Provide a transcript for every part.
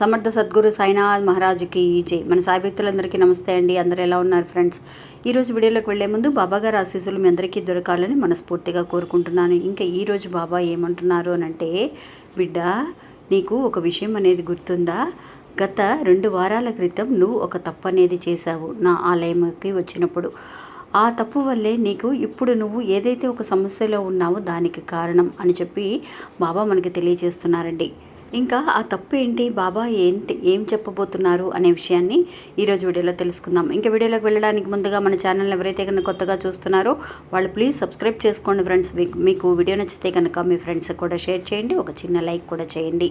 సమర్థ సద్గురు సాయినాథ్ మహారాజుకి ఈజే మన సాయి భక్తులందరికీ నమస్తే అండి. అందరూ ఎలా ఉన్నారు ఫ్రెండ్స్? ఈరోజు వీడియోలోకి వెళ్ళే ముందు బాబా గారు ఆశీస్సులు మీ అందరికీ దొరకాలని మనస్ఫూర్తిగా కోరుకుంటున్నాను. ఇంకా ఈరోజు బాబా ఏమంటున్నారు అని అంటే బిడ్డ నీకు ఒక విషయం అనేది గుర్తుందా? గత రెండు వారాల క్రితం నువ్వు ఒక తప్పు అనేది చేశావు నా ఆలయంకి వచ్చినప్పుడు. ఆ తప్పు వల్లే నీకు ఇప్పుడు నువ్వు ఏదైతే ఒక సమస్యలో ఉన్నావో దానికి కారణం అని చెప్పి బాబా మనకి తెలియజేస్తున్నారండి. ఇంకా ఆ తప్పు ఏంటి? బాబా ఏంటి? ఏం చెప్పబోతున్నారు? అనే విషయాన్ని ఈరోజు వీడియోలో తెలుసుకుందాం. ఇంకా వీడియోలోకి వెళ్ళడానికి ముందుగా మన ఛానల్ ఎవరైతే కనుక కొత్తగా చూస్తున్నారో వాళ్ళు ప్లీజ్ సబ్స్క్రైబ్ చేసుకోండి ఫ్రెండ్స్. మీకు మీకు వీడియో నచ్చితే కనుక మీ ఫ్రెండ్స్ కూడా షేర్ చేయండి. ఒక చిన్న లైక్ కూడా చేయండి.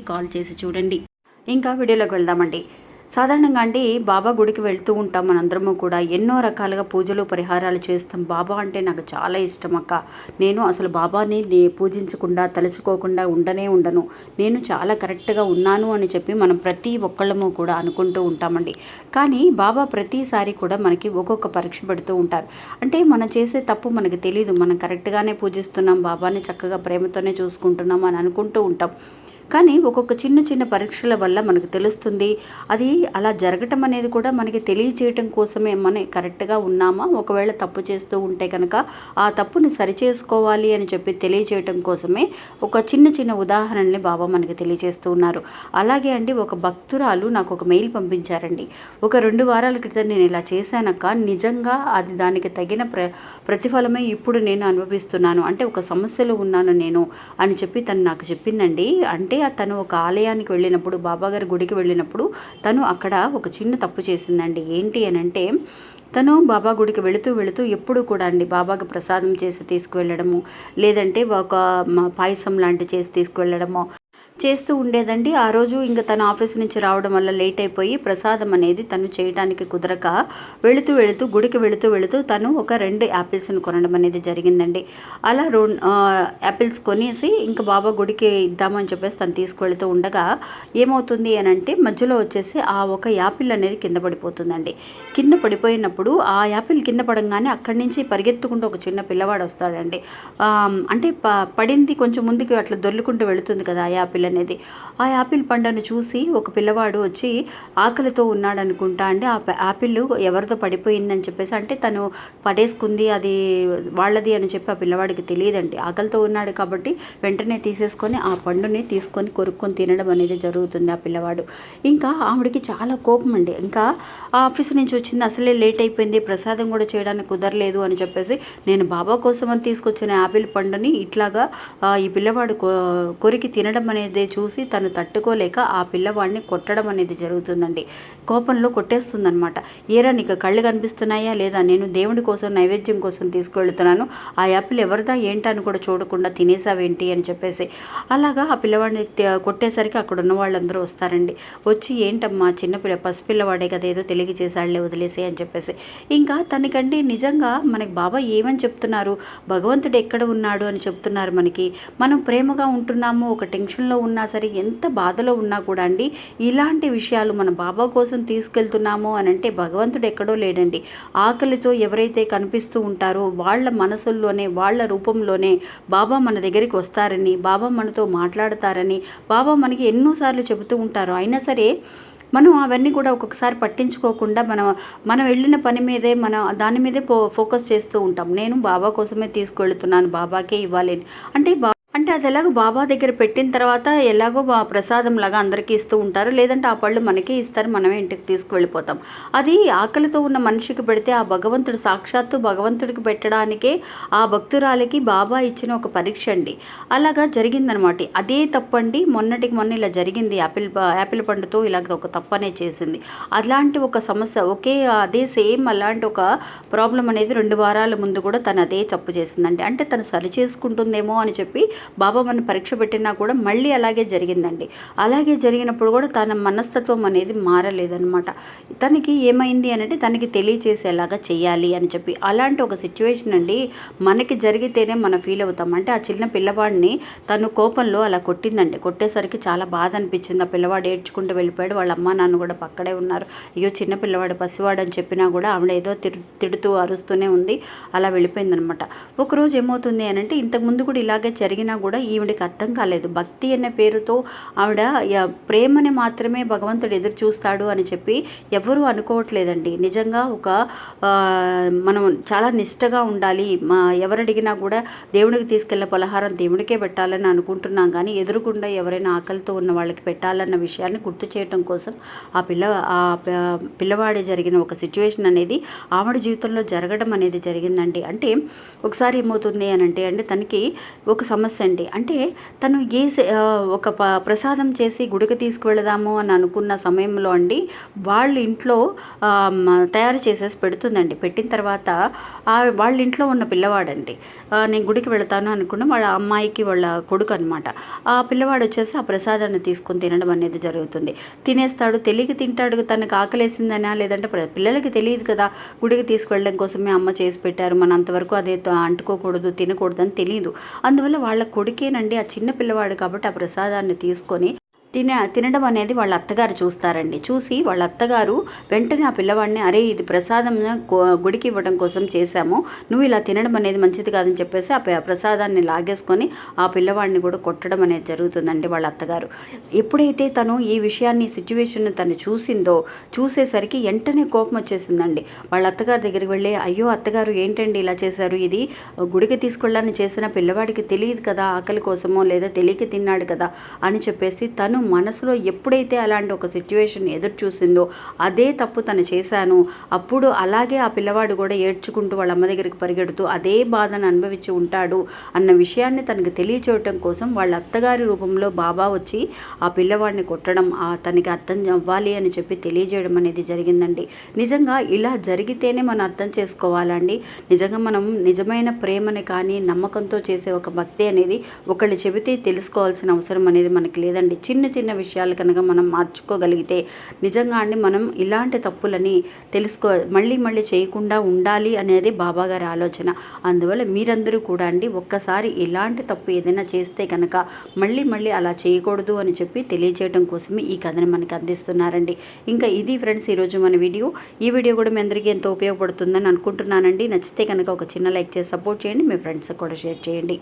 కాల్ చేసి చూడండి. ఇంకా వీడియోలోకి వెళ్దామండి. సాధారణంగా అండి బాబా గుడికి వెళ్తూ ఉంటాం మనందరము కూడా. ఎన్నో రకాలుగా పూజలు పరిహారాలు చేస్తాం. బాబా అంటే నాకు చాలా ఇష్టం అక్క. నేను అసలు బాబాని పూజించకుండా తలుచుకోకుండా ఉండనే ఉండను. నేను చాలా కరెక్ట్గా ఉన్నాను అని చెప్పి మనం ప్రతి ఒక్కళ్ళము కూడా అనుకుంటూ ఉంటామండి. కానీ బాబా ప్రతిసారి కూడా మనకి ఒక్కొక్క పరీక్ష పెడుతూ ఉంటారు. అంటే మనం చేసే తప్పు మనకి తెలియదు మనం కరెక్ట్గానే పూజిస్తున్నాం. బాబాని చక్కగా ప్రేమతోనే చూసుకుంటున్నాం అని అనుకుంటూ ఉంటాం. కానీ ఒక్కొక్క చిన్న చిన్న పరీక్షల వల్ల మనకు తెలుస్తుంది. అది అలా జరగటం అనేది కూడా మనకి తెలియచేయటం కోసమే మనం కరెక్ట్గా ఉన్నామా? ఒకవేళ తప్పు చేస్తూ ఉంటే కనుక ఆ తప్పుని సరిచేసుకోవాలి అని చెప్పి తెలియచేయటం కోసమే ఒక చిన్న చిన్న ఉదాహరణని బాబా మనకి తెలియజేస్తూ ఉన్నారు. అలాగే అండి ఒక భక్తురాలు నాకు ఒక మెయిల్ పంపించారండి. ఒక రెండు వారాల క్రితం నేను ఇలా చేశానక్క. నిజంగా అది దానికి తగిన ప్ర ప్రతిఫలమే ఇప్పుడు నేను అనుభవిస్తున్నాను. అంటే ఒక సమస్యలో ఉన్నాను నేను అని చెప్పి తను నాకు చెప్పిందండి. అంటే తను ఒక ఆలయానికి వెళ్ళినప్పుడు బాబాగారి గుడికి వెళ్ళినప్పుడు తను అక్కడ ఒక చిన్న తప్పు చేసిందండి. ఏంటి అని అంటే తను బాబా గుడికి వెళుతూ వెళుతూ ఎప్పుడు కూడా అండి బాబాకి ప్రసాదం చేసి తీసుకువెళ్ళడము లేదంటే ఒక పాయసం లాంటి చేసి తీసుకువెళ్ళడము. చేస్తూ ఉండేదండి. ఆ రోజు ఇంకా తన ఆఫీస్ నుంచి రావడం వల్ల లేట్ అయిపోయి ప్రసాదం అనేది తను చేయడానికి కుదరక వెళుతూ వెళుతూ గుడికి వెళుతూ వెళుతూ తను ఒక రెండు యాపిల్స్ని కొనడం అనేది జరిగిందండి. అలా రో యాపిల్స్ కొనేసి ఇంకా బాబా గుడికి ఇద్దామని చెప్పేసి తను తీసుకువెళుతూ ఉండగా ఏమవుతుంది అని అంటే మధ్యలో వచ్చేసి ఆ ఒక యాపిల్ అనేది కింద పడిపోతుందండి. కింద పడిపోయినప్పుడు ఆ యాపిల్ కింద పడంగానే అక్కడి నుంచి పరిగెత్తుకుంటూ ఒక చిన్న పిల్లవాడు వస్తాడండి. అంటే ప పడింది కొంచెం ముందుకు అట్లా దొర్లుకుంటూ వెళుతుంది కదా ఆ యాపిల్ అనేది. ఆ యాపిల్ పండును చూసి ఒక పిల్లవాడు వచ్చి ఆకలితో ఉన్నాడు అనుకుంటా అండి. ఆ యాపిల్ ఎవరితో పడిపోయిందని చెప్పేసి అంటే తను పడేసుకుంది అది వాళ్ళది అని చెప్పి ఆ పిల్లవాడికి తెలియదండి. ఆకలితో ఉన్నాడు కాబట్టి వెంటనే తీసేసుకొని ఆ పండుని తీసుకొని కొరుక్కొని తినడం అనేది జరుగుతుంది ఆ పిల్లవాడు. ఇంకా ఆవిడకి చాలా కోపం అండి. ఇంకా ఆ ఆఫీస్ నుంచి వచ్చింది అసలే లేట్ అయిపోయింది ప్రసాదం కూడా చేయడానికి కుదరలేదు అని చెప్పేసి నేను బాబా కోసం అని తీసుకొచ్చిన యాపిల్ పండుని ఇట్లాగా ఈ పిల్లవాడు కొరికి తినడం అనేది చూసి తను తట్టుకోలేక ఆ పిల్లవాడిని కొట్టడం అనేది జరుగుతుందండి. కోపంలో కొట్టేస్తుందనమాట ఏరా నీకు కళ్ళు కనిపిస్తున్నాయా? లేదా నేను దేవుడి కోసం నైవేద్యం కోసం తీసుకువెళ్తున్నాను ఆ యాపిల్ ఎవరిదా ఏంటని కూడా చూడకుండా తినేసావేంటి అని చెప్పేసి. అలాగా ఆ పిల్లవాడిని కొట్టేసరికి అక్కడ ఉన్న వాళ్ళందరూ వస్తారండి. వచ్చి ఏంటమ్మా చిన్నపిల్ల పసిపిల్లవాడే కదా ఏదో తెలియ చేశాడులే వదిలేసి అని చెప్పేసి. ఇంకా తనకండి నిజంగా మనకి బాబా ఏమని చెప్తున్నారు? భగవంతుడు ఎక్కడ ఉన్నాడు అని చెప్తున్నారు మనకి? మనం ప్రేమగా ఉంటున్నాము ఒక టెన్షన్లో ఉన్నా సరే ఎంత బాధలో ఉన్నా కూడా అండి ఇలాంటి విషయాలు మన బాబా కోసం తీసుకెళ్తున్నాము అని అంటే భగవంతుడు ఎక్కడో లేడండి. ఆకలితో ఎవరైతే కనిపిస్తూ ఉంటారో వాళ్ళ మనసుల్లోనే వాళ్ళ రూపంలోనే బాబా మన దగ్గరికి వస్తారని బాబా మనతో మాట్లాడతారని బాబా మనకి ఎన్నోసార్లు చెబుతూ ఉంటారు. అయినా సరే మనం అవన్నీ కూడా ఒక్కొక్కసారి పట్టించుకోకుండా మనం మనం వెళ్ళిన పని మీదే మనం దాని మీదే ఫో ఫోకస్ చేస్తూ ఉంటాం. నేను బాబా కోసమే తీసుకువెళ్తున్నాను బాబాకే ఇవ్వాలి అంటే బా అంటే అది ఎలాగో బాబా దగ్గర పెట్టిన తర్వాత ఎలాగో బా ప్రసాదం లాగా అందరికీ ఇస్తూ ఉంటారు. లేదంటే ఆ పళ్ళు మనకే ఇస్తారు. మనమే ఇంటికి తీసుకువెళ్ళిపోతాం. అది ఆకలితో ఉన్న మనిషికి పెడితే ఆ భగవంతుడు సాక్షాత్తు భగవంతుడికి పెట్టడానికే ఆ భక్తురాలికి బాబా ఇచ్చిన ఒక పరీక్ష అండి. అలాగా జరిగిందనమాట. అదే తప్పండి. మొన్నటికి మొన్న ఇలా జరిగింది. యాపిల్ యాపిల్ పండుతో ఇలాగ ఒక తప్పనే చేసింది. అలాంటి ఒక సమస్య ఒకే అదే సేమ్ అలాంటి ఒక ప్రాబ్లం అనేది రెండు వారాల ముందు కూడా తను అదే తప్పు చేసిందండి. అంటే తను సరి చేసుకుంటుందేమో అని చెప్పి బాబా మన పరీక్ష పెట్టినా కూడా మళ్ళీ అలాగే జరిగిందండి. అలాగే జరిగినప్పుడు కూడా తన మనస్తత్వం అనేది మారలేదనమాట తనకి ఏమైంది అంటే తనకి తెలియచేసేలాగా చేయాలి అని చెప్పి. అలాంటి ఒక సిచ్యువేషన్ అండి. మనకి జరిగితేనే మనం ఫీల్ అవుతాం. అంటే ఆ చిన్న పిల్లవాడిని తను కోపంలో అలా కొట్టిందండి. కొట్టేసరికి చాలా బాధ అనిపించింది. ఆ పిల్లవాడు ఏడ్చుకుంటూ వెళ్ళిపోయాడు. వాళ్ళ అమ్మ నాన్న కూడా పక్కడే ఉన్నారు. అయ్యో చిన్న పిల్లవాడు పసివాడు అని చెప్పినా కూడా ఆవిడ ఏదో తిడు తిడుతూ అరుస్తూనే ఉంది. అలా వెళ్ళిపోయిందనమాట ఒకరోజు ఏమవుతుంది అని అంటే ఇంతకుముందు కూడా ఇలాగే జరిగిన కూడా ఈవిడికి అర్థం కాలేదు. భక్తి అనే పేరుతో ఆవిడ ప్రేమని మాత్రమే భగవంతుడు ఎదురు చూస్తాడు అని చెప్పి ఎవరూ అనుకోవట్లేదండి. నిజంగా ఒక మనం చాలా నిష్టగా ఉండాలి. మా ఎవరడిగినా కూడా దేవుడికి తీసుకెళ్ళిన పలహారం దేవుడికే పెట్టాలని అనుకుంటున్నాం. కానీ ఎదురుకుండా ఎవరైనా ఆకలితో ఉన్న వాళ్ళకి పెట్టాలన్న విషయాన్ని గుర్తు చేయడం కోసం ఆ పిల్ల ఆ పిల్లవాడి జరిగిన ఒక సిచ్యువేషన్ అనేది ఆవిడ జీవితంలో జరగడం అనేది జరిగిందండి. అంటే ఒకసారి ఏమవుతుంది అని అంటే అంటే తనకి ఒక సమస్య అండి. అంటే తను ఏ ఒక ప ప్రసాదం చేసి గుడికి తీసుకువెళదాము అని అనుకున్న సమయంలో అండి వాళ్ళ ఇంట్లో తయారు చేసేసి పెడుతుందండి. పెట్టిన తర్వాత వాళ్ళ ఇంట్లో ఉన్న పిల్లవాడండి. నేను గుడికి వెళతాను అనుకున్న వాళ్ళ అమ్మాయికి వాళ్ళ కొడుకు అనమాట ఆ పిల్లవాడు వచ్చేసి ఆ ప్రసాదాన్ని తీసుకొని తినడం అనేది జరుగుతుంది. తినేస్తాడు తెలియక తింటాడు తనకు ఆకలేసిందనా లేదంటే ప్ర- పిల్లలకి తెలియదు కదా గుడికి తీసుకువెళ్ళడం కోసమే అమ్మ చేసి పెట్టారు మన అంతవరకు అదే అంటుకోకూడదు తినకూడదు అని తెలియదు అందువల్ల వాళ్ళ కొడుకేనండి ఆ చిన్న పిల్లవాడు కాబట్టి ఆ ప్రసాదాన్ని తీసుకొని తిన తినడం అనేది వాళ్ళ అత్తగారు చూస్తారండి. చూసి వాళ్ళ అత్తగారు వెంటనే ఆ పిల్లవాడిని అరే ఇది ప్రసాదం గుడికి ఇవ్వడం కోసం చేశాము. నువ్వు ఇలా తినడం అనేది మంచిది కాదని చెప్పేసి ఆ ప్రసాదాన్ని లాగేసుకొని ఆ పిల్లవాడిని కూడా కొట్టడం అనేది జరుగుతుందండి వాళ్ళ అత్తగారు. ఎప్పుడైతే తను ఈ విషయాన్ని సిచ్యువేషన్ తను చూసిందో చూసేసరికి వెంటనే కోపం వచ్చేసిందండి. వాళ్ళ అత్తగారి దగ్గరికి వెళ్ళి అయ్యో అత్తగారు ఏంటండి ఇలా చేశారు? ఇది గుడికి తీసుకెళ్ళాలని చేసిన పిల్లవాడికి తెలియదు కదా ఆకలి కోసమో లేదా తెలియక తిన్నాడు కదా అని చెప్పేసి తను మనసులో ఎప్పుడైతే అలాంటి ఒక సిచ్యువేషన్ ఎదురు చూసిందో అదే తప్పు తను చేశాను అప్పుడు అలాగే ఆ పిల్లవాడు కూడా ఏడ్చుకుంటూ వాళ్ళ అమ్మ దగ్గరికి పరిగెడుతూ అదే బాధను అనుభవించి ఉంటాడు అన్న విషయాన్ని తనకు తెలియచేయటం కోసం వాళ్ళ అత్తగారి రూపంలో బాబా వచ్చి ఆ పిల్లవాడిని కొట్టడం ఆ తనకి అర్థం అవ్వాలి అని చెప్పి తెలియజేయడం అనేది జరిగిందండి. నిజంగా ఇలా జరిగితేనే మనం అర్థం చేసుకోవాలండి. నిజంగా మనం నిజమైన ప్రేమని కానీ నమ్మకంతో చేసే ఒక భక్తి అనేది ఒకళ్ళు చెబితే తెలుసుకోవాల్సిన అవసరం అనేది మనకి లేదండి. చిన్న చిన్న విషయాలు కనుక మనం మార్చుకోగలిగితే నిజంగా అండి మనం ఇలాంటి తప్పులని తెలుసుకో మళ్ళీ మళ్ళీ చేయకుండా ఉండాలి అనేది బాబా గారి ఆలోచన. అందువల్ల మీరందరూ కూడా అండి ఒక్కసారి ఇలాంటి తప్పు ఏదైనా చేస్తే కనుక మళ్ళీ మళ్ళీ అలా చేయకూడదు అని చెప్పి తెలియజేయడం కోసమే ఈ కథని మనకి అందిస్తున్నారండి. ఇంకా ఇది ఫ్రెండ్స్ ఈరోజు మన వీడియో. ఈ వీడియో కూడా మీ అందరికీ ఎంతో ఉపయోగపడుతుందని అనుకుంటున్నానండి. నచ్చితే కనుక ఒక చిన్న లైక్ చేసి సపోర్ట్ చేయండి. మీ ఫ్రెండ్స్ కూడా షేర్ చేయండి.